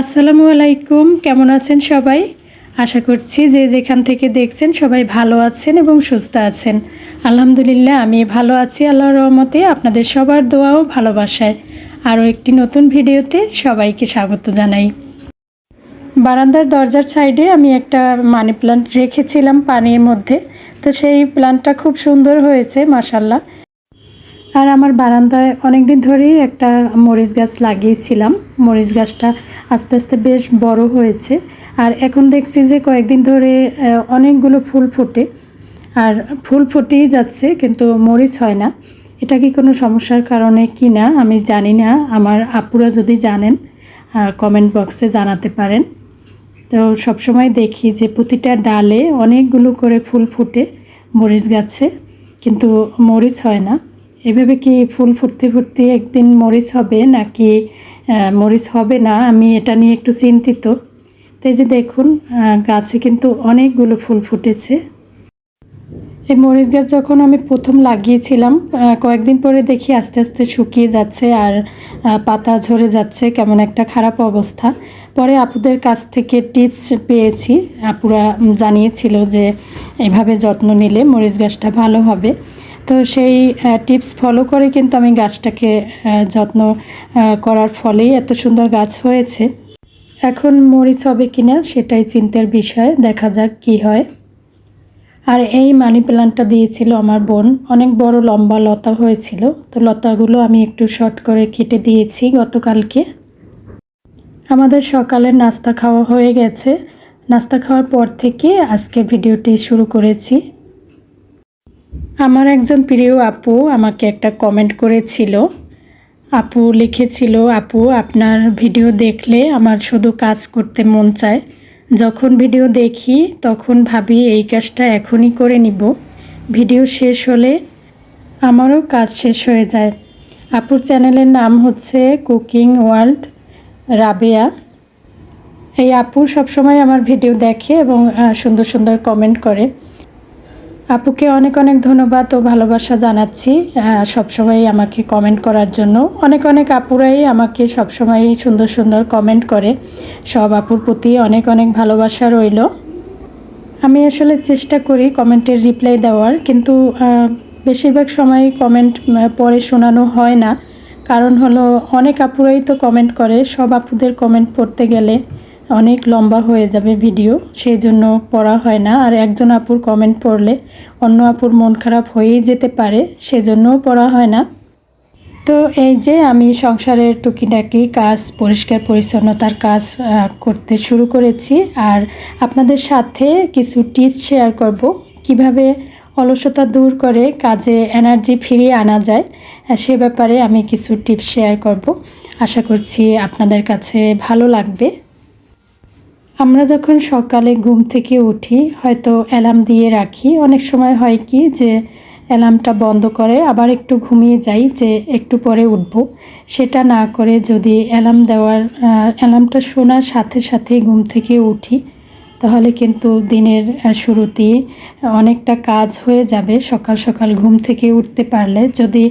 আসসালামু আলাইকুম, কেমন আছেন সবাই? আশা করছি যে যেখান থেকে দেখছেন সবাই ভালো আছেন এবং সুস্থ আছেন। আলহামদুলিল্লাহ আমি ভালো আছি আল্লাহর রহমতে, আপনাদের সবার দোয়া ও ভালোবাসায়। আরও একটি নতুন ভিডিওতে সবাইকে স্বাগত জানাই। বারান্দার দরজার সাইডে আমি একটা মানি প্লান্ট রেখেছিলাম পানির মধ্যে। তো সেই প্লান্টটা খুব সুন্দর হয়েছে মাসাল্লাহ আর আমার বারান্দায় অনেক দিন ধরেই একটা মরিচ গাছ লাগিয়েছিলাম। মরিচ গাছটা আস্তে আস্তে বেশ বড় হয়েছে। আর এখন দেখছি যে কয়েকদিন ধরে অনেকগুলো ফুল ফোটে। আর ফুল ফুটেই যাচ্ছে, কিন্তু মরিচ হয় না। এটা কি কোনো সমস্যার কারণে কি না, আমি জানি না। আমার আপুরা যদি জানেন কমেন্ট বক্সে জানাতে পারেন। তো সবসময় দেখি যে প্রতিটা ডালে অনেকগুলো করে ফুল ফুটে মরিচ গাছে, কিন্তু মরিচ হয় না। এভাবে কি ফুল ফুটতে ফুটতে একদিন মরিচ হবে নাকি মরিচ হবে না? আমি এটা নিয়ে একটু চিন্তিত। তাই যে দেখুন গাছে কিন্তু অনেকগুলো ফুল ফুটেছে। এই মরিচ গাছ যখন আমি প্রথম লাগিয়েছিলাম কয়েকদিন পরে দেখি আস্তে আস্তে শুকিয়ে যাচ্ছে আর পাতা ঝরে যাচ্ছে, কেমন একটা খারাপ অবস্থা। পরে আপুদের কাছ থেকে টিপস পেয়েছি। আপুরা জানিয়েছিল যে এভাবে যত্ন নিলে মরিচ গাছটা ভালো হবে। তো সেই টিপস ফলো করে কিন্তু আমি গাছটাকে যত্ন করার ফলেই এত সুন্দর গাছ হয়েছে। এখন মরিচ হবে কিনা সেটাই চিন্তার বিষয়, দেখা যাক কি হয়। আর এই মানি প্ল্যান্টটা দিয়েছিল আমার বোন, অনেক বড় লম্বা লতা হয়েছিল, তো লতাগুলো আমি একটু শর্ট করে কেটে দিয়েছি গতকালকে। আমাদের সকালের নাস্তা খাওয়া হয়ে গেছে। নাস্তা খাওয়ার পর থেকে আজকে ভিডিওটি শুরু করেছি। আমার একজন প্রিয় আপু আমাকে একটা কমেন্ট করেছিল। আপু লিখেছিল, আপু, আপনার ভিডিও দেখলে আমার শুধু কাজ করতে মন চায়। যখন ভিডিও দেখি, তখন ভাবি এই কাজটা এখনই করে নিব। ভিডিও শেষ হলে আমারও কাজ শেষ হয়ে যায়। আপুর চ্যানেলের নাম হচ্ছে কুকিং ওয়ার্ল্ড রাবেয়া। এই আপু সবসময় আমার ভিডিও দেখে এবং সুন্দর সুন্দর কমেন্ট করে। আপুকে অনেক অনেক ধন্যবাদ ও ভালোবাসা জানাচ্ছি। আহ, সবসময় আমাকে কমেন্ট করার জন্য। অনেক অনেক আপুরাই আমাকে সবসময় সুন্দর সুন্দর কমেন্ট করে। সব আপুর প্রতি অনেক অনেক ভালোবাসা রইল। আমি আসলে চেষ্টা করি কমেন্টের রিপ্লাই দেওয়ার কিন্তু বেশিরভাগ সময় কমেন্ট পরে শোনানো হয় না। কারণ হলো অনেক আপুরাই তো কমেন্ট করে সব আপুদের কমেন্ট পড়তে গেলে। অনেক লম্বা হয়ে যাবে ভিডিও সেই জন্য পড়া হয় না। আর একজন আপুর কমেন্ট পড়লে অন্য আপুর মন খারাপ হয়েই যেতে পারে, সেজন্যও পড়া হয় না। তো এই যে আমি সংসারের টুকিটাকি কাজ, পরিষ্কার, পরিচ্ছন্নতার কাজ করতে শুরু করেছি। আর আপনাদের সাথে কিছু টিপস শেয়ার করব। কীভাবে অলসতা দূর করে কাজে এনার্জি ফিরিয়ে আনা যায়, সে ব্যাপারে আমি কিছু টিপস শেয়ার করব। আশা করছি আপনাদের কাছে ভালো লাগবে। আমরা যখন সকালে ঘুম থেকে উঠি, হয়তো অ্যালার্ম দিয়ে রাখি। অনেক সময় হয় কি যে, অ্যালার্মটা বন্ধ করে আবার একটু ঘুমিয়ে যাই যে, একটু পরে উঠব। সেটা না করে যদি অ্যালার্ম দেওয়ার অ্যালার্মটা শোনার সাথে সাথে ঘুম থেকে উঠি। তাহলে কিন্তু দিনের শুরুতেই অনেকটা কাজ হয়ে যাবে। সকাল সকাল ঘুম থেকে উঠতে পারলে যদি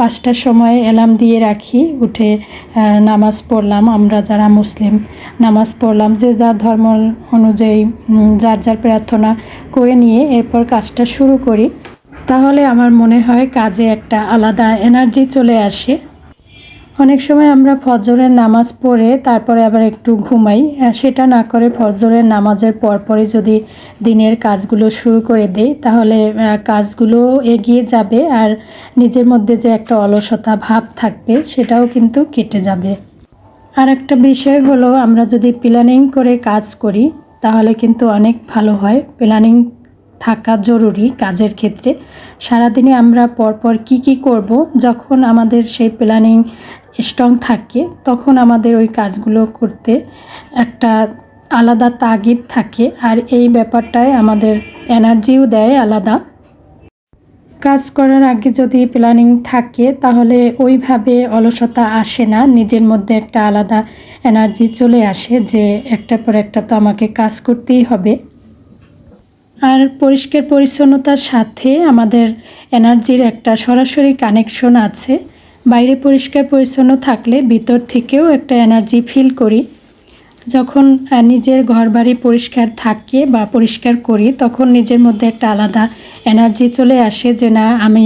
পাঁচটার সময় অ্যালার্ম দিয়ে রাখি, উঠে নামাজ পড়লাম। আমরা যারা মুসলিম, নামাজ পড়লাম, যে যার ধর্ম অনুযায়ী যার যার প্রার্থনা করে নিয়ে এরপর কাজটা শুরু করি, তাহলে আমার মনে হয় কাজে একটা আলাদা এনার্জি চলে আসে। অনেক সময় আমরা ফজরের নামাজ পড়ে তারপরে আবার একটু ঘুমাই সেটা না করে ফজরের নামাজের পরপরই যদি দিনের কাজগুলো শুরু করে দেই, তাহলে কাজগুলো এগিয়ে যাবে আর নিজের মধ্যে যে একটা অলসতা ভাব থাকবে সেটাও কিন্তু কেটে যাবে। আর একটা বিষয় হলো আমরা যদি প্ল্যানিং করে কাজ করি, তাহলে কিন্তু অনেক ভালো হয়। প্ল্যানিং থাকা জরুরি কাজের ক্ষেত্রে। সারাদিনে আমরা পরপর কি কি করব, যখন আমাদের সেই প্ল্যানিং স্ট্রং থাকে, তখন আমাদের ওই কাজগুলো করতে একটা আলাদা তাগিদ থাকে আর এই ব্যাপারটায় আমাদের এনার্জিও দেয় আলাদা। কাজ করার আগে যদি প্ল্যানিং থাকে, তাহলে ওইভাবে অলসতা আসে না, নিজের মধ্যে একটা আলাদা এনার্জি চলে আসে যে একটার পর একটা তো আমাকে কাজ করতেই হবে। আর পরিষ্কার পরিচ্ছন্নতার সাথে আমাদের এনার্জির একটা সরাসরি কানেকশন আছে। বাইরে পরিষ্কার পরিচ্ছন্ন থাকলে ভিতর থেকেও একটা এনার্জি ফিল করি। যখন নিজের ঘর বাড়ি পরিষ্কার থাকে বা পরিষ্কার করি, তখন নিজের মধ্যে একটা আলাদা এনার্জি চলে আসে যে, না, আমি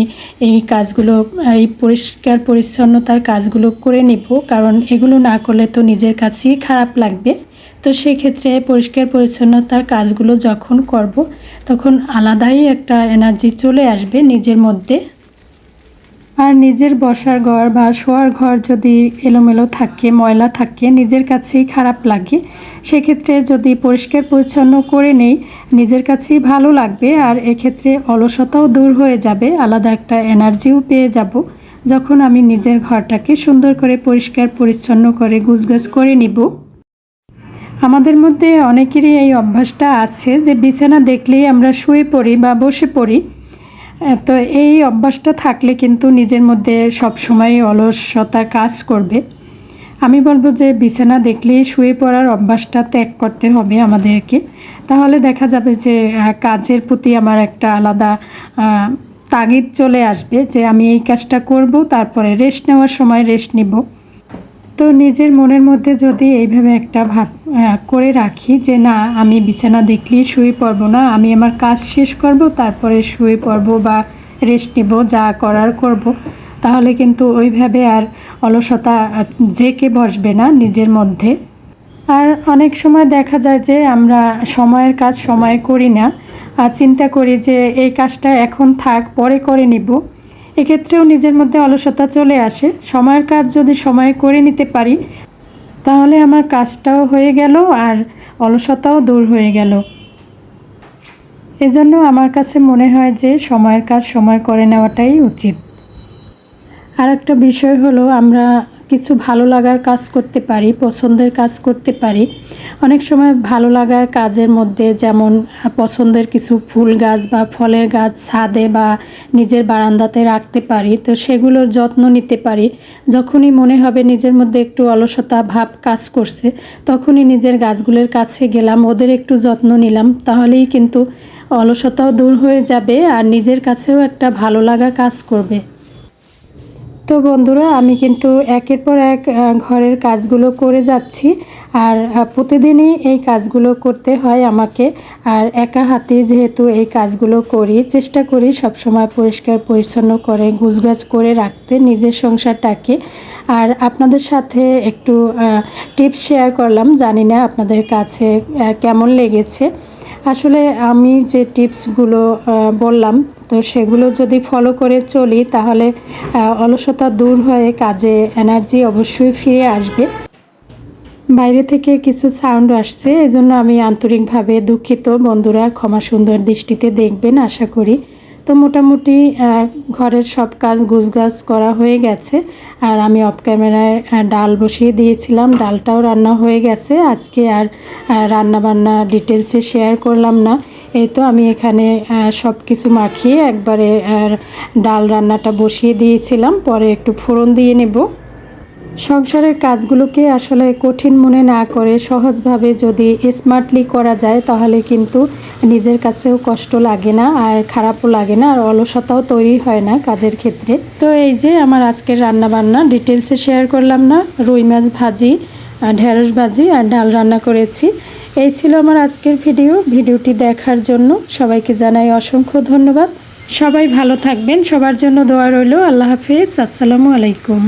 এই কাজগুলো, এই পরিষ্কার পরিচ্ছন্নতার কাজগুলো করে নিব। কারণ এগুলো না করলে তো নিজের কাছেই খারাপ লাগবে। তো সেই ক্ষেত্রে পরিষ্কার পরিচ্ছন্নতার কাজগুলো যখন করব, তখন আলাদাই একটা এনার্জি চলে আসবে নিজের মধ্যে। আর নিজের বসার ঘর বা শোয়ার ঘর যদি এলোমেলো থাকে, ময়লা থাকে, নিজের কাছেই খারাপ লাগে, সেক্ষেত্রে যদি পরিষ্কার পরিচ্ছন্ন করে নেই, নিজের কাছেই ভালো লাগবে আর এক্ষেত্রে অলসতাও দূর হয়ে যাবে, আলাদা একটা এনার্জিও পেয়ে যাব। যখন আমি নিজের ঘরটাকে সুন্দর করে পরিষ্কার পরিচ্ছন্ন করে গুছগাছ করে নিব। আমাদের মধ্যে অনেকেরই এই অভ্যাসটা আছে যে বিছানা দেখলেই আমরা শুয়ে পড়ি বা বসে পড়ি। তো এই অভ্যাসটা থাকলে কিন্তু নিজের মধ্যে সবসময় অলসতা কাজ করবে। আমি বলব যে বিছানা দেখলেই শুয়ে পড়ার অভ্যাসটা ত্যাগ করতে হবে আমাদেরকে। তাহলে দেখা যাবে যে কাজের প্রতি আমার একটা আলাদা তাগিদ চলে আসবে যে আমি এই কাজটা করব, তারপরে রেস্ট নেওয়ার সময় রেস্ট নিব। তো নিজের মনের মধ্যে যদি এইভাবে একটা ভাব করে রাখি যে না, আমি বিছানা দেখলেই শুয়ে পড়ব না, আমি আমার কাজ শেষ করব, তারপরে শুয়ে পড়ব বা রেস্ট নিব, যা করার করব, তাহলে কিন্তু ওইভাবে আর অলসতা জেকে বসবে না নিজের মধ্যে। আর অনেক সময় দেখা যায় যে আমরা সময়ের কাজ সময়ে করি না, আর চিন্তা করি যে এই কাজটা এখন থাক, পরে করে নিব। এক্ষেত্রেও নিজের মধ্যে অলসতা চলে আসে। সময়ের কাজ যদি সময়ে করে নিতে পারি, তাহলে আমার কাজটাও হয়ে গেল আর অলসতাও দূর হয়ে গেল। এজন্য আমার কাছে মনে হয় যে সময়ের কাজ সময় করে নেওয়াটাই উচিত। আর একটা বিষয় হলো আমরা কিছু ভালো লাগার কাজ করতে পারি, পছন্দের কাজ করতে পারি। অনেক সময় ভালো লাগার কাজের মধ্যে যেমন পছন্দের কিছু ফুল গাছ বা ফলের গাছ ছাদে বা নিজের বারান্দাতে রাখতে পারি, তো সেগুলোর যত্ন নিতে পারি। যখনই মনে হবে নিজের মধ্যে একটু অলসতা ভাব কাজ করছে, তখনই নিজের গাছগুলোর কাছে গেলাম, ওদের একটু যত্ন নিলাম, তাহলেই কিন্তু অলসতাও দূর হয়ে যাবে আর নিজের কাছেও একটা ভালো লাগা কাজ করবে। তো বন্ধুরা, আমি কিন্তু একের পর এক ঘরের কাজগুলো করে যাচ্ছি। আর প্রতিদিনই এই কাজগুলো করতে হয় আমাকে। আর একা হাতে যেহেতু এই কাজগুলো করি, চেষ্টা করি সবসময় পরিষ্কার, পরিচ্ছন্ন করে, গুছগাছ করে রাখতে নিজের সংসারটাকে। আর আপনাদের সাথে একটু টিপস শেয়ার করলাম, জানি না আপনাদের কাছে কেমন লেগেছে। আসলে আমি যে টিপসগুলো বললাম, তো সেগুলো যদি ফলো করে চলি, তাহলে অলসতা দূর হয়ে কাজে এনার্জি অবশ্যই ফিরে আসবে। বাইরে থেকে কিছু সাউন্ড আসছে, এজন্য আমি আন্তরিকভাবে দুঃখিত। বন্ধুরা, ক্ষমা সুন্দর দৃষ্টিতে দেখবেন, আশা করি। তো মোটামুটি ঘরের সব কাজ গুছগাছ করা হয়ে গেছে। আর আমি অফ ক্যামেরায় ডাল বসিয়ে দিয়েছিলাম। ডালটাও রান্না হয়ে গেছে। আজকে আর রান্না বান্না ডিটেলসে শেয়ার করলাম না। এই তো আমি এখানে সব কিছু মাখিয়ে একবারে ডাল রান্নাটা বসিয়ে দিয়েছিলাম। পরে একটু ফোড়ন দিয়ে নেব। সংসারের কাজগুলোকে আসলে কঠিন মনে না করে সহজভাবে যদি স্মার্টলি করা যায়, তাহলে কিন্তু নিজের কাছেও কষ্ট লাগে না আর খারাপও লাগে না আর অলসতাও তৈরি হয় না কাজের ক্ষেত্রে। তো এই যে আমার আজকের রান্না বান্না ডিটেলসে শেয়ার করলাম না, রুই মাছ ভাজি ঢেঁড়স ভাজি আর ডাল রান্না করেছি। এই ছিল আমার আজকের ভিডিও ভিডিওটি দেখার জন্য সবাইকে জানাই অসংখ্য ধন্যবাদ। সবাই ভালো থাকবেন। সবার জন্য দোয়া রইল। আল্লাহ হাফিজ। আসসালামু আলাইকুম।